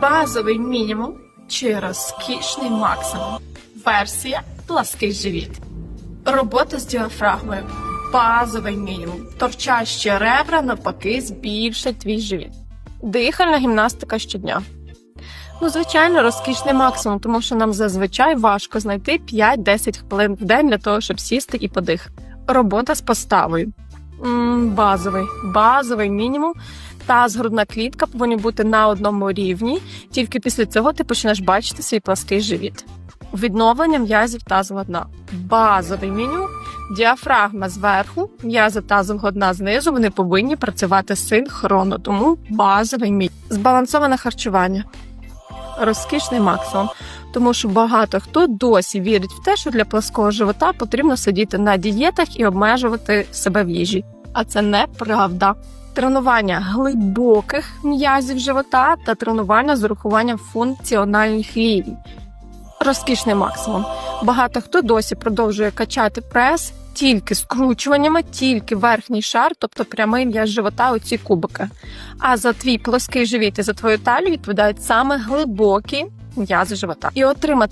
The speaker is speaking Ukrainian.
Базовий мінімум чи розкішний максимум. Версія плаский живіт. Робота з діафрагмою. Базовий мінімум. Торчащі ребра навпаки збільшать твій живіт. Дихальна гімнастика щодня. Ну, звичайно, розкішний максимум, тому що нам зазвичай важко знайти 5-10 хвилин в день для того, щоб сісти і подихати. Робота з поставою. Базовий, базовий мінімум. Таз, грудна клітка повинні бути на одному рівні. Тільки після цього ти почнеш бачити свій плаский живіт. Відновлення м'язів тазового дна. Базовий мінімум. Діафрагма зверху, м'язи тазового дна знизу. Вони повинні працювати синхронно, тому базовий мінімум. Збалансоване харчування. Розкішний максимум. Тому що багато хто досі вірить в те, що для плаского живота потрібно сидіти на дієтах і обмежувати себе в їжі. А це неправда. Тренування глибоких м'язів живота та тренування з урахуванням функціональних рівень. Розкішний максимум. Багато хто досі продовжує качати прес тільки скручуваннями, тільки верхній шар, тобто прямий м'яз живота, оці кубики. А за твій плоский живіт і за твою талію відповідають саме глибокі м'язи живота. І отримати